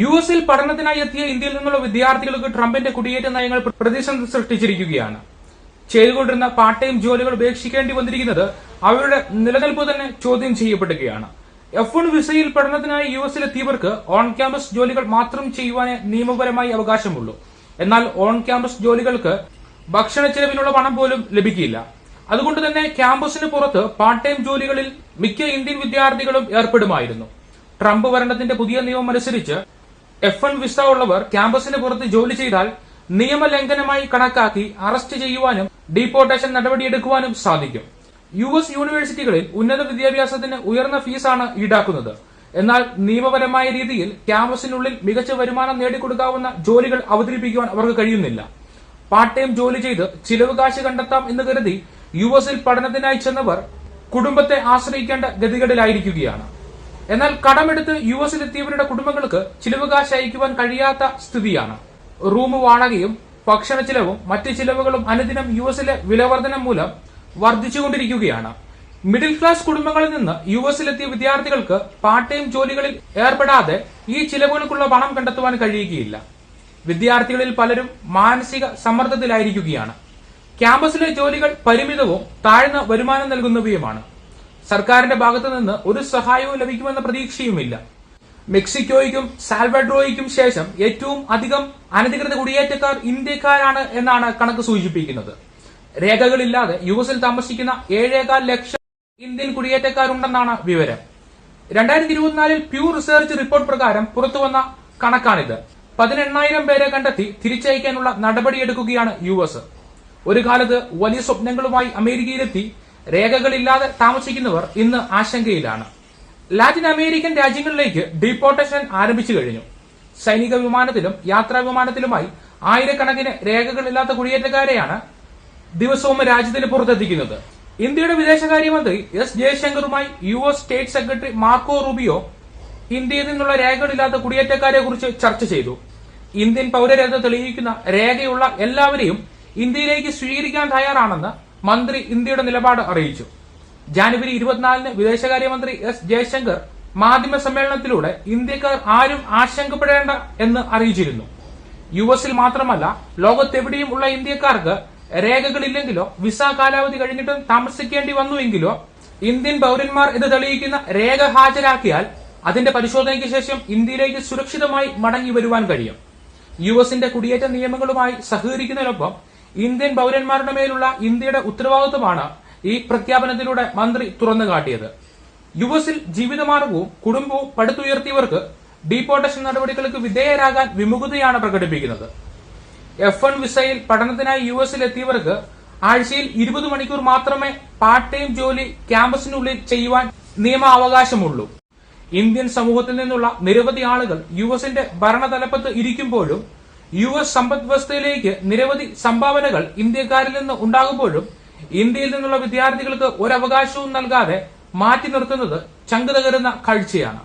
U എസിൽ പഠനത്തിനായി എത്തിയ ഇന്ത്യയിൽ നിന്നുള്ള വിദ്യാർത്ഥികൾക്ക് ട്രംപിന്റെ കുടിയേറ്റ നയങ്ങൾ പ്രതിസന്ധി സൃഷ്ടിച്ചിരിക്കുകയാണ്. ചെയ്തുകൊണ്ടിരുന്ന പാർട്ട് ടൈം ജോലികൾ ഉപേക്ഷിക്കേണ്ടി വന്നിരിക്കുന്നത് അവരുടെ നിലനിൽപ്പ് തന്നെ ചോദ്യം ചെയ്യപ്പെടുകയാണ്. എഫ് വൺ വിസയിൽ പഠനത്തിനായി യു എസിൽ എത്തിയവർക്ക് ഓൺ ക്യാമ്പസ് ജോലികൾ മാത്രം ചെയ്യുവാനേ നിയമപരമായി അവകാശമുള്ളൂ. എന്നാൽ ഓൺ ക്യാമ്പസ് ജോലികൾക്ക് ഭക്ഷണ ചെലവിനുള്ള പണം പോലും ലഭിക്കില്ല. അതുകൊണ്ട് തന്നെ ക്യാമ്പസിന് പുറത്ത് പാർട്ട് ടൈം ജോലികളിൽ മിക്ക ഇന്ത്യൻ വിദ്യാർത്ഥികളും ഏർപ്പെടുമായിരുന്നു. ട്രംപ് ഭരണത്തിന്റെ പുതിയ നിയമം അനുസരിച്ച് എഫ് എൻ വിസ ഉള്ളവർ ക്യാമ്പസിന് പുറത്ത് ജോലി ചെയ്താൽ നിയമലംഘനമായി കണക്കാക്കി അറസ്റ്റ് ചെയ്യുവാനും ഡീപ്പോർട്ടേഷൻ നടപടിയെടുക്കുവാനും സാധിക്കും. യു എസ് യൂണിവേഴ്സിറ്റികളിൽ ഉന്നത വിദ്യാഭ്യാസത്തിന് ഉയർന്ന ഫീസാണ് ഈടാക്കുന്നത്. എന്നാൽ നിയമപരമായ രീതിയിൽ ക്യാമ്പസിനുള്ളിൽ മികച്ച വരുമാനം നേടിക്കൊടുക്കാവുന്ന ജോലികൾ അവതരിപ്പിക്കുവാൻ അവർക്ക് കഴിയുന്നില്ല. പാർട്ട് ടൈം ജോലി ചെയ്ത് ചിലവ് കാശ് കണ്ടെത്താം എന്ന് കരുതി യു എസിൽ പഠനത്തിനായി ചെന്നവർ കുടുംബത്തെ ആശ്രയിക്കേണ്ട ഗതികളിലായിരിക്കുകയാണ് എന്നാൽ കടമെടുത്ത് യു എസിലെത്തിയവരുടെ കുടുംബങ്ങൾക്ക് ചിലവ് കാശ് അയക്കുവാൻ കഴിയാത്ത സ്ഥിതിയാണ്. റൂം വാടകയും ഭക്ഷണ ചിലവും മറ്റ് ചിലവുകളും അനുദിനം യു എസിലെ വിലവർധനം മൂലം വർദ്ധിച്ചുകൊണ്ടിരിക്കുകയാണ്. മിഡിൽ ക്ലാസ് കുടുംബങ്ങളിൽ നിന്ന് യു എസിലെത്തിയ വിദ്യാർത്ഥികൾക്ക് പാർട്ട് ടൈം ജോലികളിൽ ഏർപ്പെടാതെ ഈ ചിലവുകൾക്കുള്ള പണം കണ്ടെത്തുവാൻ കഴിയുകയില്ല. വിദ്യാർത്ഥികളിൽ പലരും മാനസിക സമ്മർദ്ദത്തിലായിരിക്കുകയാണ്. ക്യാമ്പസിലെ ജോലികൾ പരിമിതവും താഴ്ന്ന വരുമാനം നൽകുന്നവയുമാണ്. സർക്കാരിന്റെ ഭാഗത്തു നിന്ന് ഒരു സഹായവും ലഭിക്കുമെന്ന പ്രതീക്ഷയുമില്ല. മെക്സിക്കോയ്ക്കും സാൽവഡ്രോയ്ക്കും ശേഷം ഏറ്റവും അധികം അനധികൃത കുടിയേറ്റക്കാർ ഇന്ത്യക്കാരാണ് എന്നാണ് കണക്ക് സൂചിപ്പിക്കുന്നത്. രേഖകളില്ലാതെ യു എസിൽ താമസിക്കുന്ന ഏഴേകാൽ ലക്ഷം ഇന്ത്യൻ കുടിയേറ്റക്കാരുണ്ടെന്നാണ് വിവരം. രണ്ടായിരത്തി ഇരുപത്തിനാലിൽ പ്യൂ റിസർച്ച് റിപ്പോർട്ട് പ്രകാരം പുറത്തുവന്ന കണക്കാണിത്. പതിനെണ്ണായിരം പേരെ കണ്ടെത്തി തിരിച്ചയക്കാനുള്ള നടപടിയെടുക്കുകയാണ് യു എസ് ഒരു കാലത്ത് വലിയ സ്വപ്നങ്ങളുമായി അമേരിക്കയിലെത്തി രേഖകളില്ലാതെ താമസിക്കുന്നവർ ഇന്ന് ആശങ്കയിലാണ്. ലാറ്റിൻ അമേരിക്കൻ രാജ്യങ്ങളിലേക്ക് ഡീപ്പോർട്ടേഷൻ ആരംഭിച്ചു കഴിഞ്ഞു. സൈനിക വിമാനത്തിലും യാത്രാ വിമാനത്തിലുമായി ആയിരക്കണക്കിന് രേഖകളില്ലാത്ത കുടിയേറ്റക്കാരെയാണ് ദിവസവും രാജ്യത്തിന് പുറത്തെത്തിക്കുന്നത്. ഇന്ത്യയുടെ വിദേശകാര്യമന്ത്രി S ജയശങ്കറുമായി U S state secretary Marco Rubio ഇന്ത്യയിൽ നിന്നുള്ള രേഖകളില്ലാത്ത കുടിയേറ്റക്കാരെ കുറിച്ച് ചർച്ച ചെയ്തു. ഇന്ത്യൻ പൗരരെന്ന് തെളിയിക്കുന്ന രേഖയുള്ള എല്ലാവരെയും ഇന്ത്യയിലേക്ക് സ്വീകരിക്കാൻ തയ്യാറാണെന്ന് മന്ത്രി ഇന്ത്യയുടെ നിലപാട് അറിയിച്ചു. ജാനുവരി ഇരുപത്തിനാലിന് വിദേശകാര്യമന്ത്രി എസ് ജയശങ്കർ മാധ്യമ സമ്മേളനത്തിലൂടെ ഇന്ത്യക്കാർ ആരും ആശങ്കപ്പെടേണ്ട എന്ന് അറിയിച്ചിരുന്നു. യു എസിൽ മാത്രമല്ല ലോകത്തെവിടെയും ഉള്ള ഇന്ത്യക്കാർക്ക് രേഖകളില്ലെങ്കിലോ വിസ കാലാവധി കഴിഞ്ഞിട്ടും താമസിക്കേണ്ടി വന്നുവെങ്കിലോ ഇന്ത്യൻ പൗരന്മാർ ഇത് തെളിയിക്കുന്ന രേഖ ഹാജരാക്കിയാൽ അതിന്റെ പരിശോധനയ്ക്ക് ശേഷം ഇന്ത്യയിലേക്ക് സുരക്ഷിതമായി മടങ്ങി വരുവാൻ കഴിയും. യു എസിന്റെ കുടിയേറ്റ നിയമങ്ങളുമായി സഹകരിക്കുന്നതിനൊപ്പം ഇന്ത്യൻ പൌരന്മാരുടെ മേലുള്ള ഇന്ത്യയുടെ ഉത്തരവാദിത്വമാണ് ഈ പ്രഖ്യാപനത്തിലൂടെ മന്ത്രി തുറന്നു കാട്ടിയത്. യു എസിൽ ജീവിതമാർഗവും കുടുംബവും പടുത്തുയർത്തിയവർക്ക് ഡീപ്പോർട്ടേഷൻ നടപടികൾക്ക് വിധേയരാകാൻ വിമുഖതയാണ് പ്രകടിപ്പിക്കുന്നത്. എഫ് വിസയിൽ പഠനത്തിനായി യു എസിൽ എത്തിയവർക്ക് ആഴ്ചയിൽ ഇരുപത് മണിക്കൂർ മാത്രമേ പാർട്ട് ടൈം ജോലി ക്യാമ്പസിനുള്ളിൽ ചെയ്യുവാൻ നിയമാവകാശമുള്ളൂ. ഇന്ത്യൻ സമൂഹത്തിൽ നിന്നുള്ള നിരവധി ആളുകൾ യു എസിന്റെ ഭരണതലപ്പത്ത് ഇരിക്കുമ്പോഴും യു എസ് സമ്പദ് വ്യവസ്ഥയിലേക്ക് നിരവധി സംഭാവനകൾ ഇന്ത്യക്കാരിൽ നിന്ന് ഉണ്ടാകുമ്പോഴും ഇന്ത്യയിൽ നിന്നുള്ള വിദ്യാർത്ഥികൾക്ക് ഒരവകാശവും നൽകാതെ മാറ്റി നിർത്തുന്നത് ചങ്ക് തകരുന്ന കാഴ്ചയാണ്